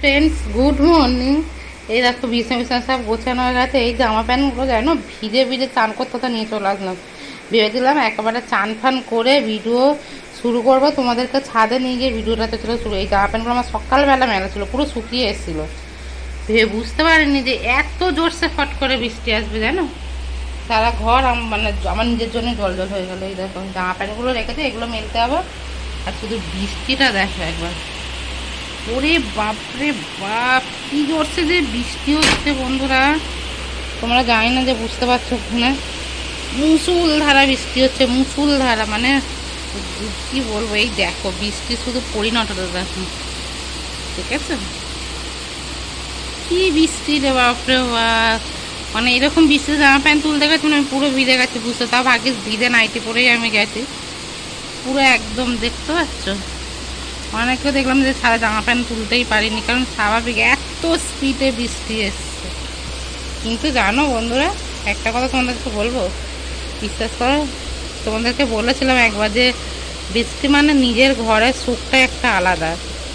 Friends good morning এই দেখো, বিছনা বিছনা সব গোছানো হয়ে গেছে। এই জামা প্যান্টগুলো, জানো, ভিজে ভিজে চান করতে তো নিয়ে চলে আসলাম। ভেবেছিলাম একেবারে চান ফান করে ভিডিও শুরু করব। তোমাদেরকে ছাদে নিয়ে গিয়ে ভিডিওটা তো ছিল শুরু। এই জামা প্যান্টগুলো আমার সকালবেলা মেলা ছিল, পুরো শুকিয়ে এসেছিল। ভেবে বুঝতে পারিনি যে এত জোরসে ফট করে বৃষ্টি আসবে, জানো? সারা ঘর মানে আমার নিজের জন্য জল জল হয়ে গেলো। এই দেখো, জামা প্যান্টগুলো রেখেছে এগুলো মেলতে হবে। আর শুধু বৃষ্টিটা দেখো একবার। ওরে বাপরে বাপ, কি করছে যে বৃষ্টি হচ্ছে বন্ধুরা। তোমরা জানি না যে বুঝতে পারছ না মুসুল ধারা বৃষ্টি হচ্ছে মুসুল ধারা মানে কি বলব, এই দেখো, বৃষ্টি শুধু পরিণতটা ঠিক আছে? কি বৃষ্টি রে বাপরে বাপ। মানে এরকম বৃষ্টি জামা প্যান্ট তুলতে গেছি মানে আমি পুরো ভিজে গেছি বুঝতে তাও ভাগ্যিস ভিজে নাইটি পরেই আমি গেছি। পুরো একদম, দেখতে পাচ্ছ? অনেকে দেখলাম যে সারা জামা প্যান্ট তুলতেই পারিনি, কারণ স্বাভাবিক এত স্পিডে বৃষ্টি এসছে। কিন্তু জানো বন্ধুরা, একটা কথা তোমাদেরকে বলব? বিশ্বাস করো, তোমাদেরকে বলেছিলাম একবার যে বৃষ্টি মানে নিজের ঘরের সুখটা একটা আলাদা।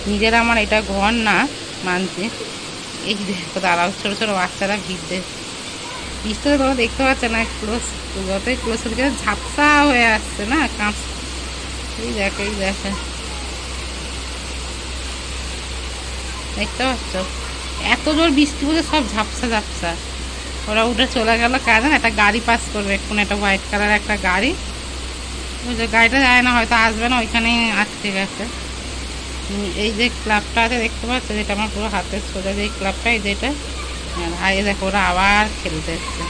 নিজের আমার এটা ঘর না, মানছি। এই দেখো দাঁড়াও, ছোটো ছোটো বাচ্চারা ভিড়তে বৃষ্টিতে তোমরা দেখতে পাচ্ছ না ক্লোজ যতই ক্লোজ ঝাপসা হয়ে আসছে না কাঁচ এই দেখো এই দেখো। দেখতে পাচ্ছ? এত জোর বৃষ্টি বলে সব ঝাপসা ঝাপসা। ওরা উঠে চলে গেল কাজে একটা গাড়ি পাস করবে এখন একটা হোয়াইট কালার একটা গাড়ি। যে গাড়িটা যায় না, হয়তো আসবে না, ওইখানেই আটকে গেছে। এই যে ক্লাবটা আছে, দেখতে পাচ্ছ? যেটা আমার পুরো হাতের সোজা যে ক্লাবটা এই যেটা আর দেখো, ওরা আবার খেলতে এসছে।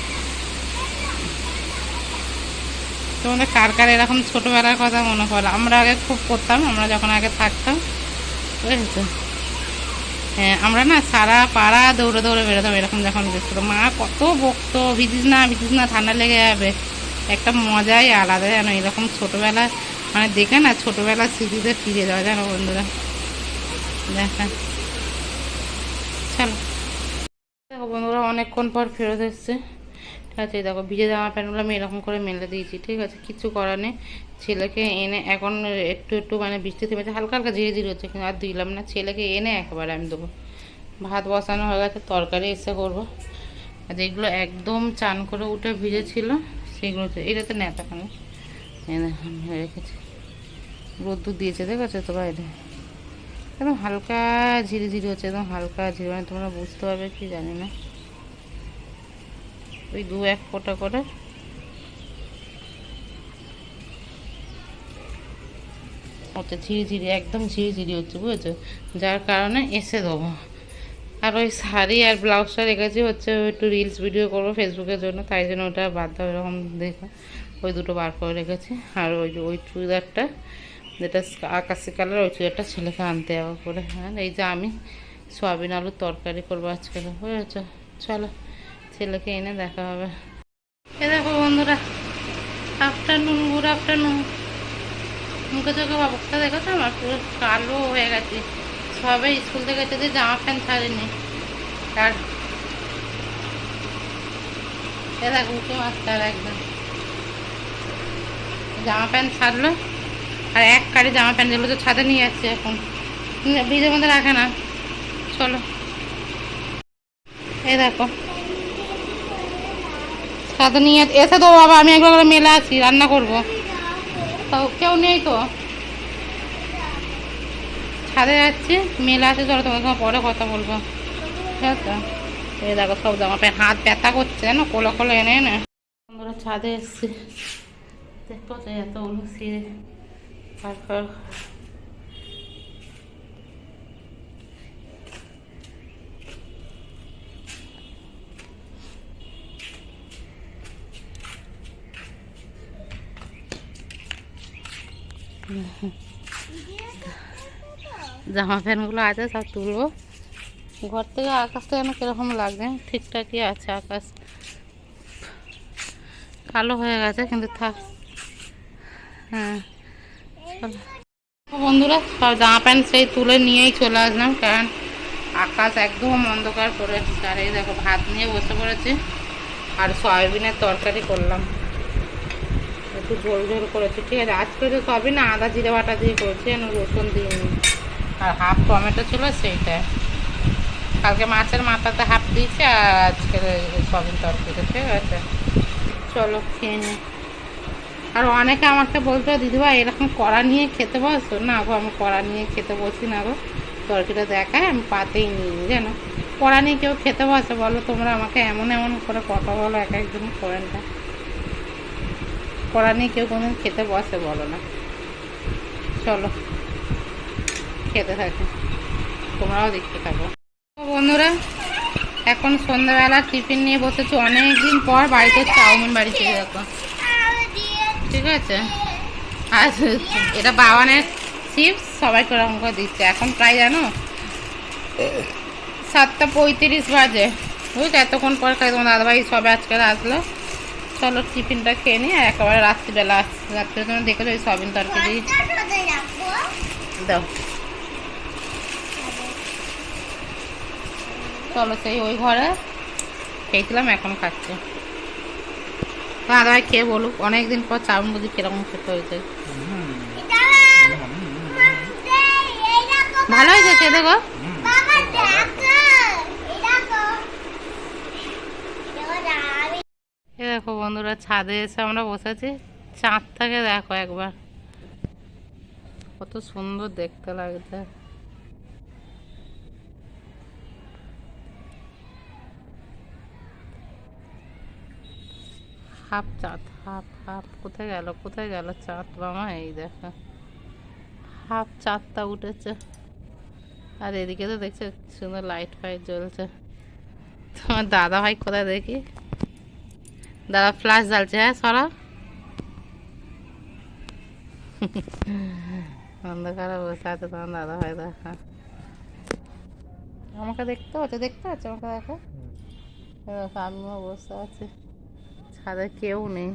তোমাদের কার কার এরকম ছোটোবেলার কথা মনে পড়ে? আমরা আগে খুব করতাম আমরা যখন আগে থাকতাম, বুঝেছ? আমরা না সারা পাড়া দৌড়ে দৌড়ে বেরোতাম এরকম যখন গেছিল মা কত বকতো, ভিজিস না ভিজিস না, ঠান্ডা লেগে যাবে। একটা মজাই আলাদা যেন, এরকম ছোটোবেলা মানে দেখে না ছোটোবেলার স্মৃতিতে ফিরে যাওয়া। জানো বন্ধুরা? দেখা। চলো। বন্ধুরা, অনেকক্ষণ পর ফেরত এসছে। ঠিক আছে, দেখো, ভিজে জামা প্যান্টগুলো আমি এরকম করে মেলে দিয়েছি, ঠিক আছে, কিছু করার নেই। ছেলেকে এনে এখন একটু একটু মানে বৃষ্টি থেমেছে, হালকা হালকা ধীরে ধীরে হচ্ছে, কিন্তু আর দিলাম না। ছেলেকে এনে একেবারে আমি দেবো। ভাত বসানো হয়ে গেছে, তরকারি এসে করব। আর যেগুলো একদম চান করে উঠে ভিজেছিল, সেগুলো এটা তো এটাতে নেতা কেন এখন রেখেছি। রোদ্দুর দিয়েছে, দেখেছ তো বাইরে? একদম হালকা ঝিরি ঝিরি হচ্ছে, একদম হালকা ঝিরি মানে তোমরা বুঝতে পারবে কি জানি না। ওই দু এক ফোঁটা করে। হচ্ছে ঝিরি ঝিরি একদম ঝিরি ঝিরি হচ্ছে, বুঝেছ? যার কারণে এসে দেবো। আর ওই শাড়ি আর ব্লাউজটা রেখেছি হচ্ছে একটু রিলস ভিডিও করব ফেসবুকের জন্য, তাই জন্য ওটা বাদ দাও, এরকম দেখো। ওই দুটো বার করে রেখেছি। আর ওই ওই চুড়িদারটা, যেটা আকাশি কালার, ওই চুড়িদারটা ছেলেকে আনতে যাব করে হ্যাঁ এই যে আমি সয়াবিন আলুর তরকারি করব আজকে, বুঝেছ? চলো। ছেলেকে এনে দেখা হবে। এ দেখো বন্ধুরা আফটারনুন গুড আফটারনুন মুখে চোখে অবস্থা দেখো তো আমার পুরো কালো হয়ে গেছে। সবে স্কুল থেকে এসে জামা প্যান্ট ছাড়েনি। আর এ দেখো উঠে মাস্টার একদম। জামা প্যান্ট ছাড়লো। আর এক কারি জামা প্যান্ট যেগুলো তো ছাদে নিয়ে যাচ্ছে এখন। ভিজের মধ্যে রাখে না। চলো। এই দেখো। ছাদে নিয়ে এসে তো বাবা, আমি একবার করে মেলে আছি, রান্না করব। তাও কেউ নেই তো। ছাদে যাচ্ছি, মেলা আছে চলো তোমার সঙ্গে পরে কথা বলব। ঠিক আছে? এই দেখো সব জামা প্যান্ট, হাত ব্যথা করছে, জানো? কোলো কোলো এনে এনে। বন্ধুরা, ছাদে এসছি। দেখো এতগুলো সিঁড়ি তারপর জামা প্যান্টগুলো আছে, সব তুলবো। ঘর থেকে আকাশটা যেন কীরকম লাগছে, ঠিকঠাকই আছে আকাশ। কালো হয়ে গেছে, কিন্তু থাক। হ্যাঁ। বন্ধুরা, সব জামা প্যান্ট সেই তুলে নিয়েই চলে আসলাম, কারণ আকাশ একদম অন্ধকার করে। আর এই দেখো, ভাত নিয়ে বসে পড়েছি, আর সয়াবিনের তরকারি করলাম। একটু ঝোল ঝোল করেছি। ঠিক আছে, আজকে তো সবই না, আদা, জিরে বাটা দিয়ে করেছি যেন রসুন দিইনি আর হাফ টমেটো ছিল সেইটা কালকে মাছের মাথাতে হাফ দিয়েছি, আর আজকে সবিন তরকারি ঠিক আছে। চলো, খেয়ে নি। আর অনেকে আমাকে বলতো দিদিভাই, এরকম কড়া নিয়ে খেতে বসো? না গো, আমি কড়া নিয়ে খেতে বসি না গো। তরকারিটা দেখায়, আমি পাতেই নিই, জানো? কড়া নিয়ে কেউ খেতে বসে? বলো তোমরা আমাকে এমন এমন করে কথা বলো, এক একজন করেনটা কড়া নিয়ে কেউ কোনোদিন খেতে বসে বলো না। চলো, খেতে থাকো। তোমরাও দেখতে থাকো। বন্ধুরা, এখন সন্ধ্যাবেলা টিফিন নিয়ে বসেছি অনেক দিন পর বাড়িতে চাউমিন বাড়ি থেকে দেখো। ঠিক আছে? আর এটা বাবানের চিপস সবাইকে ওরকম করে দিচ্ছে। এখন প্রায় জানো সাতটা পঁয়ত্রিশ বাজে। বুঝছ এতক্ষণ পর খাই তোমার দাদাভাই সবে আজকে আসলো। চলো টিফিনটা খেয়ে নিই আর একেবারে রাত্রিবেলা আসছি। রাত্রে তুমি দেখেছ ওই সবিন তরকারি। দাও। চলো সেই ওই ঘরে খেয়েছিলাম এখন খাচ্ছে। দাদাভাই খেয়ে বলুক অনেকদিন পর চাউমিন বুঝি কীরকম খেতে হয়েছে। ভালো হয়েছে খেতে গো? দেখো বন্ধুরা, ছাদে এসে আমরা বসেছি। চাঁদটাকে দেখো একবার। কত সুন্দর দেখতে লাগছে। হাফ চাঁদ হাফ হাফ। কোথায় গেল কোথায় গেল চাঁদ মামা? এই দেখো। হাফ চাঁদটা উঠেছে। আর এদিকে তো দেখছ সুন্দর লাইট ফাইট জ্বলছে। তোমার দাদা ভাই কোথায় দেখি? দাদা ফ্ল্যাশ জ্বালছে হ্যাঁ সরা। অন্ধকারে বসে আছে, তোমার দাদা ভাই, দেখা। আমাকে দেখতে পাচ্ছ? দেখতে পাচ্ছ আমাকে দেখো? দেখো আমিও বসে আছি। ছাদে কেউ নেই।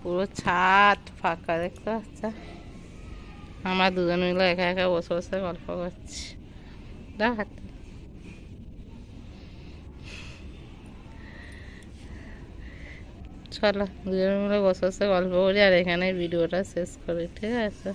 পুরো ছাদ ফাঁকা, দেখতে পাচ্ছ? আমরা দুজন মিলে একা একা বসে বসে গল্প করছি। দাও চলো দুজন মিলে বসে গল্প করি আর এখানে ভিডিওটা শেষ করি ঠিক আছে?